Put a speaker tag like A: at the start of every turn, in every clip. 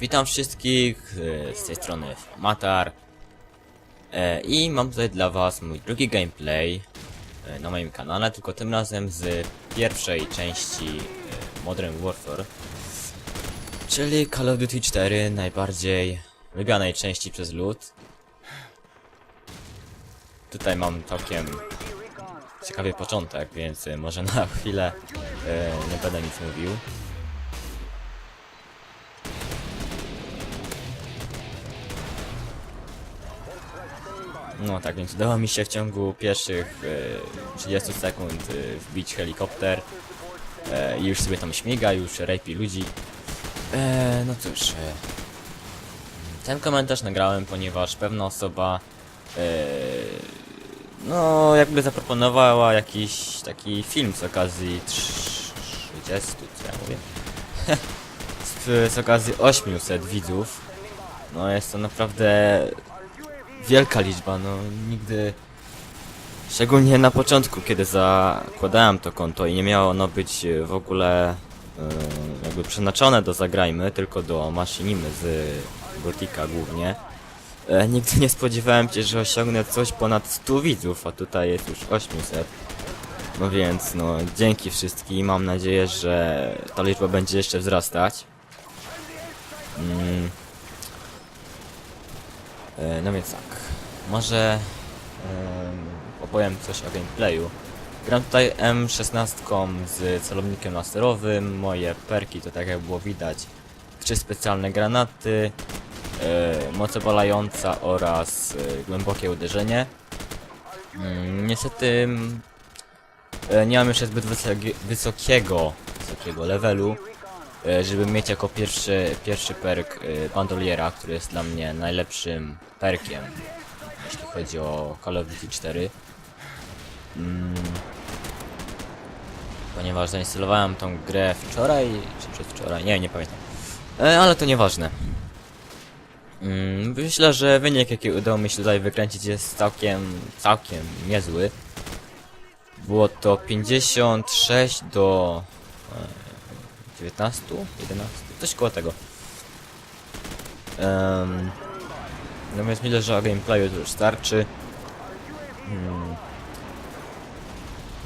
A: Witam wszystkich e, z tej strony Matar e, i mam tutaj dla was mój drugi gameplay e, na moim kanale, tylko tym razem z pierwszej części Modern Warfare, czyli Call of Duty 4, najbardziej lubianej części przez lud. Tutaj mam całkiem ciekawy początek, więc może na chwilę nie będę nic mówił. No tak, więc udało mi się w ciągu pierwszych e, 30 sekund e, wbić helikopter e, i już sobie tam śmiga, już rejpi ludzi. E, no cóż, e, ten komentarz nagrałem, ponieważ pewna osoba e, no jakby zaproponowała jakiś taki film z okazji 30, co ja mówię? z, z okazji 800 widzów. No jest to naprawdę wielka liczba, no nigdy. Szczególnie na początku, kiedy zakładałem to konto i nie miało ono być e, w ogóle e, jakby przeznaczone do zagrajmy, tylko do maszynimy z Gotika głównie. E, nigdy nie spodziewałem się, że osiągnę coś ponad 100 widzów, a tutaj jest już 800. No więc, no dzięki wszystkim, mam nadzieję, że ta liczba będzie jeszcze wzrastać. Mm. E, No więc tak, może em, opowiem coś o gameplayu. Gram tutaj M16 z celownikiem laserowym, moje perki to tak jak było widać, trzy specjalne granaty, e, moc obalająca oraz e, głębokie uderzenie. Mm, niestety e, nie mam jeszcze zbyt wysoki, wysokiego, wysokiego levelu, żeby mieć jako pierwszy, pierwszy perk e, bandoliera, który jest dla mnie najlepszym perkiem, jeśli chodzi o Call of Duty 4. Mm, ponieważ zainstalowałem tą grę wczoraj, czy przedwczoraj, nie, nie pamiętam. E, ale to nieważne. Mm, myślę, że wynik jaki udało mi się tutaj wykręcić jest całkiem, całkiem niezły. Było to 56 do e, 19, 11, coś koło tego. Um, no więc myślę, że o gameplayu to już starczy. Hmm.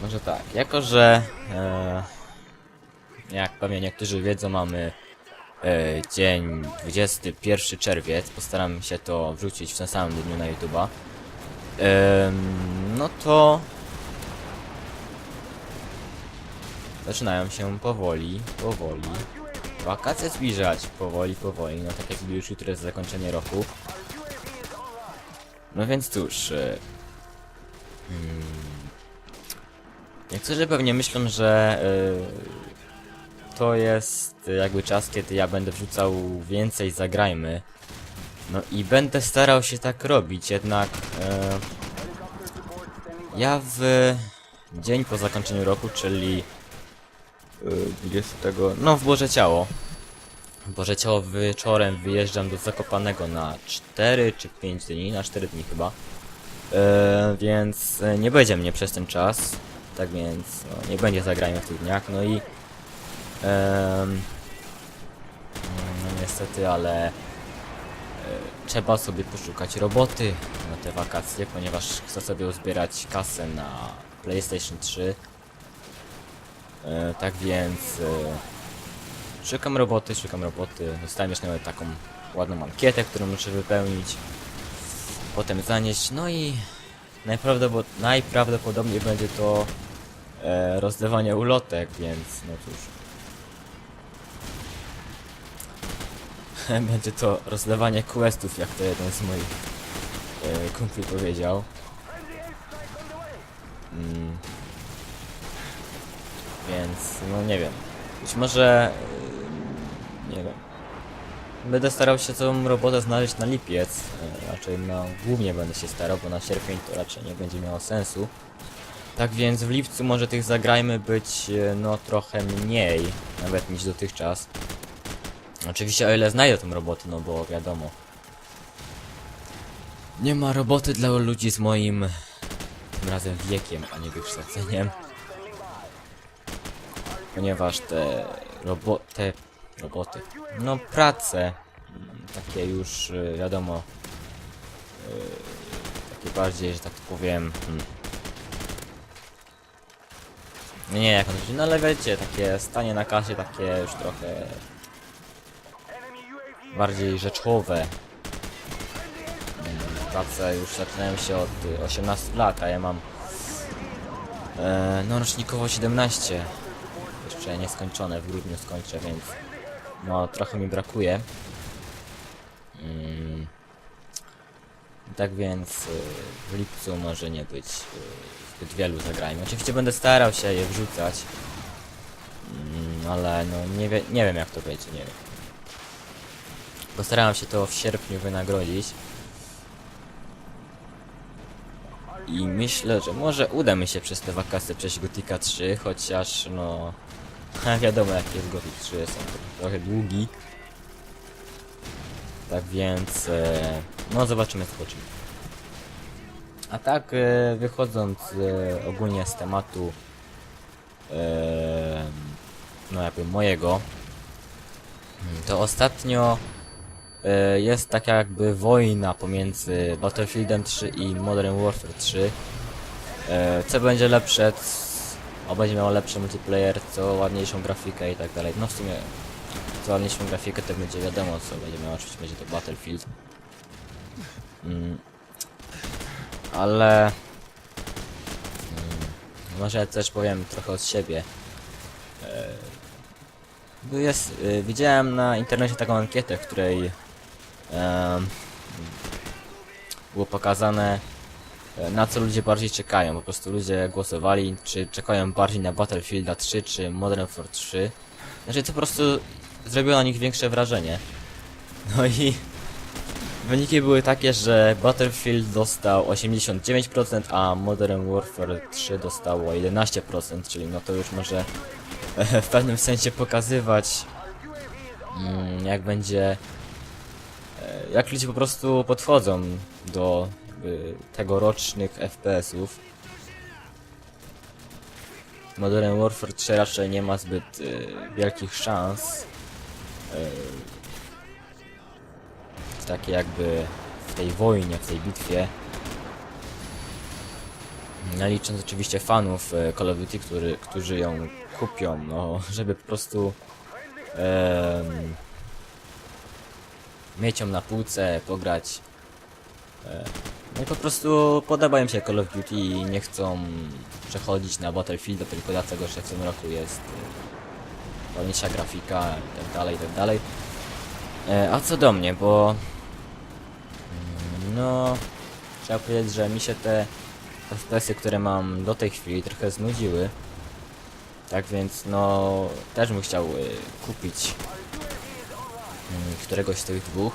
A: Może tak, jako że e, jak pewnie niektórzy wiedzą, mamy e, dzień 21 czerwiec, postaram się to wrzucić w tym samym dniu na YouTube'a. Em, no to zaczynają się powoli, powoli wakacje zbliżać, powoli, powoli, no tak jakby już jutro jest zakończenie roku. No więc cóż, e, mm, niektórzy pewnie myślą, że e, to jest jakby czas, kiedy ja będę wrzucał więcej zagrajmy. No i będę starał się tak robić, jednak e, ja w dzień po zakończeniu roku, czyli 20, no w Boże Ciało. Boże Ciało wieczorem wyjeżdżam do Zakopanego na 4 czy 5 dni, na 4 dni chyba. E, więc e, nie będzie mnie przez ten czas. Tak więc no, nie będzie zagrajmy w tych dniach. No i no niestety, ale e, trzeba sobie poszukać roboty na te wakacje, ponieważ chcę sobie uzbierać kasę na PlayStation 3. E, tak więc e, szukam roboty, szukam roboty. Dostałem już nawet taką ładną ankietę, którą muszę wypełnić. Potem zanieść, no i najprawdopod najprawdopodobniej będzie to e, rozdawanie ulotek, więc no cóż. będzie to rozdawanie questów, jak to jeden z moich e, kumpli powiedział. Mm. Więc, no nie wiem. Być może, e, nie wiem. Będę starał się tą robotę znaleźć na lipiec. e, Raczej no, głównie będę się starał, bo na sierpień to raczej nie będzie miało sensu. Tak więc w lipcu może tych zagrajmy być e, no trochę mniej, nawet niż dotychczas. Oczywiście o ile znajdę tą robotę, no bo wiadomo. Nie ma roboty dla ludzi z moim tym razem wiekiem, a nie wykształceniem. Ponieważ te robo te roboty, no prace takie już y, wiadomo y, takie bardziej, że tak powiem hmm. nie, nie, jak on się, no ale wiecie, takie stanie na kasie, takie już trochę bardziej rzeczowe. Mm, Prace już zaczynają się od y, 18 lat, a ja mam e, no rocznikowo 17. Jeszcze nieskończone, w grudniu skończę, więc no trochę mi brakuje. Mm. Tak więc y, w lipcu może nie być y, zbyt wielu zagrajmy. Oczywiście będę starał się je wrzucać. Mm, ale no nie, wie, nie wiem jak to będzie, nie wiem. Postarałem się to w sierpniu wynagrodzić. I myślę, że może uda mi się przez te wakacje przejść Gotika 3, chociaż no... wiadomo jak jest Gothic 3, jest on trochę długi. Tak więc... E, no zobaczymy co poczymy. A tak e, wychodząc e, ogólnie z tematu e, no jakby mojego to ostatnio e, jest taka jakby wojna pomiędzy Battlefieldem 3 i Modern Warfare 3 e, co będzie lepsze o będzie miało lepszy multiplayer, co ładniejszą grafikę i tak dalej. No w sumie co ładniejszą grafikę to będzie wiadomo co będzie miało oczywiście będzie to Battlefield. Mm. ale mm, może też powiem trochę od siebie. Bo Jest, y, widziałem na internecie taką ankietę, w której było pokazane e, na co ludzie bardziej czekają. Po prostu ludzie głosowali, czy czekają bardziej na Battlefielda 3 czy Modern Warfare 3. Znaczy to po prostu zrobiło na nich większe wrażenie. No i wyniki były takie, że Battlefield dostał 89%, a Modern Warfare 3 dostało 11%, czyli no to już może w pewnym sensie pokazywać mm, jak będzie e, jak ludzie po prostu podchodzą do tegorocznych FPS-ów Modern Warfare 3 raczej nie ma zbyt y, wielkich szans y, w takie jakby w tej wojnie, w tej bitwie no licząc oczywiście fanów Call of Duty, który, którzy ją kupią, no, żeby po prostu mieć ją na półce, pograć. E, no i po prostu podoba im się Call of Duty i nie chcą przechodzić na Battlefield tylko dlatego, że w tym roku jest e, ładniejsza grafika i tak dalej, i tak dalej. E, a co do mnie, bo mm, no trzeba powiedzieć, że mi się te FPS-y, które mam do tej chwili trochę znudziły. Tak więc no też bym chciał y, kupić mm, któregoś z tych dwóch.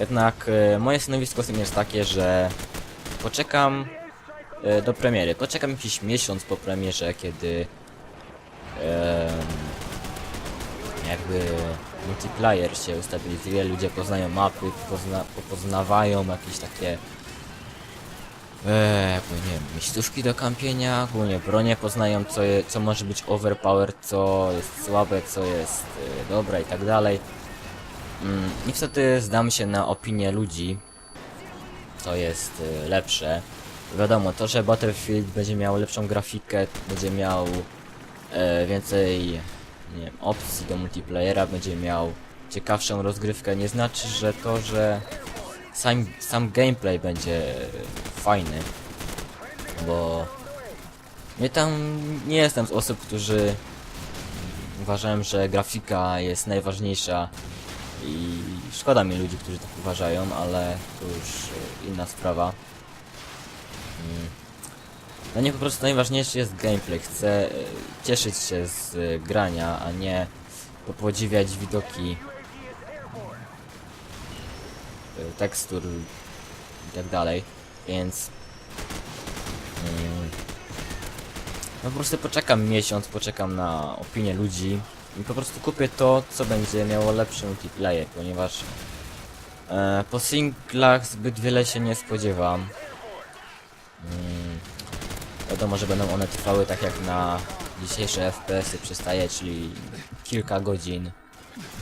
A: Jednak y, moje stanowisko z tym jest takie, że poczekam y, do premiery. Poczekam jakiś miesiąc po premierze, kiedy jakby multiplayer się ustabilizuje, ludzie poznają mapy, pozna, poznawają jakieś takie Eee, nie wiem, miejscówki do kampienia, ogólnie bronie poznają, co, je, co może być overpowered, co jest słabe, co jest e, dobre i tak dalej. Mm, I zdam się na opinię ludzi, co jest e, lepsze. Wiadomo, to, że Battlefield będzie miał lepszą grafikę, będzie miał e, więcej nie wiem, opcji do multiplayera, będzie miał ciekawszą rozgrywkę, nie znaczy, że to, że sam, sam gameplay będzie fajny, bo mnie tam nie jestem z osób, którzy uważają, że grafika jest najważniejsza i szkoda mi ludzi, którzy tak uważają, ale to już inna sprawa. Mm. No nie po prostu najważniejszy jest gameplay. Chcę e, cieszyć się z e, grania, a nie podziwiać widoki e, tekstur i tak dalej, więc mm, no po prostu poczekam miesiąc, poczekam na opinię ludzi i po prostu kupię to, co będzie miało lepszy multiplayer, ponieważ e, po singlach zbyt wiele się nie spodziewam. Mm, wiadomo, że będą one trwały tak jak na dzisiejsze FPS-y przystaje, czyli kilka godzin.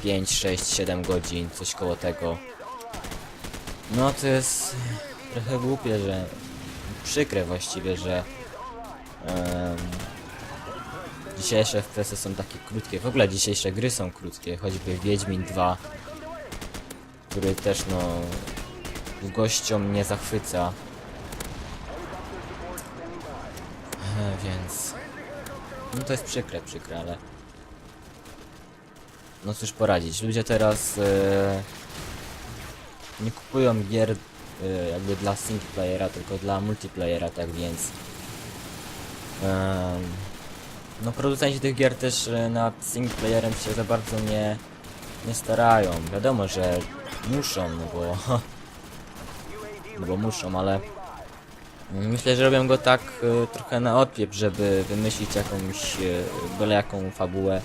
A: 5, 6, 7 godzin, coś koło tego. No to jest trochę głupie, że przykre właściwie, że dzisiejsze FPS-y są takie krótkie. W ogóle dzisiejsze gry są krótkie, choćby Wiedźmin 2, który też no długością mnie zachwyca. Więc no to jest przykre, przykre, ale no cóż poradzić. Ludzie teraz e, nie kupują gier e, jakby dla single playera, tylko dla multiplayera, tak więc em, no producenci tych gier też e, nad single playerem się za bardzo nie, nie starają. Wiadomo, że muszą, no bo no bo muszą, ale myślę, że robią go tak e, trochę na odpiep, żeby wymyślić jakąś e, byle jaką fabułę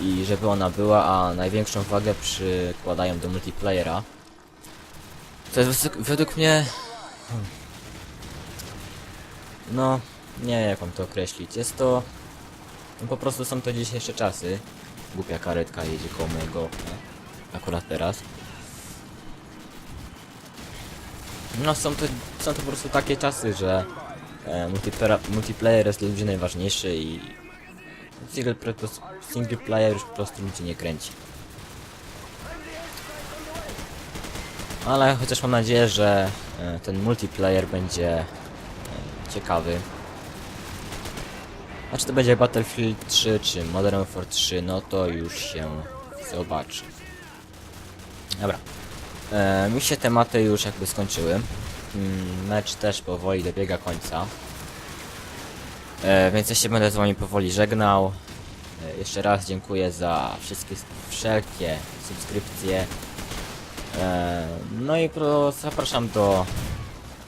A: i żeby ona była, a największą wagę przykładają do multiplayera. To jest według- według mnie... hmm, No, nie wiem jak mam to określić. Jest to... No po prostu są to dzisiejsze czasy. Głupia karetka jedzie koło mojego okna. Akurat teraz. No są to, są to po prostu takie czasy, że e, multiplayer, jest dla ludzi najważniejszy i single, single player już po prostu ludzi nie kręci. Ale chociaż mam nadzieję, że e, ten multiplayer będzie e, ciekawy. A czy to będzie Battlefield 3 czy Modern Warfare 3, no to już się zobaczy. Dobra. E, mi się tematy już jakby skończyły. Mm, mecz też powoli dobiega końca. E, więc ja się będę z wami powoli żegnał. E, jeszcze raz dziękuję za wszystkie, wszelkie subskrypcje. E, no i pro, zapraszam do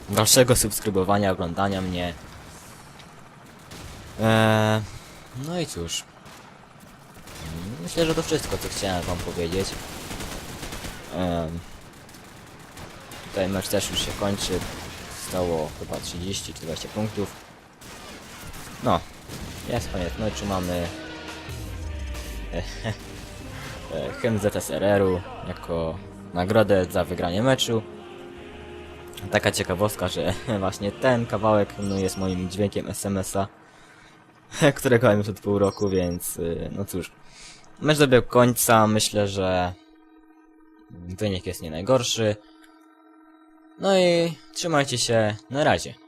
A: dalszego subskrybowania, oglądania mnie. E, no i cóż. Myślę, że to wszystko, co chciałem wam powiedzieć. Em, Tutaj mecz też już się kończy. Zostało chyba 30 czy 20 punktów. No, jest koniec meczu, mamy e, hymn ZSRR-u jako nagrodę za wygranie meczu. Taka ciekawostka, że właśnie ten kawałek hymnu jest moim dźwiękiem SMS-a, którego mam już od pół roku, więc y, no cóż. Mecz dobiegł końca, myślę, że wynik jest nie najgorszy. No i trzymajcie się, na razie.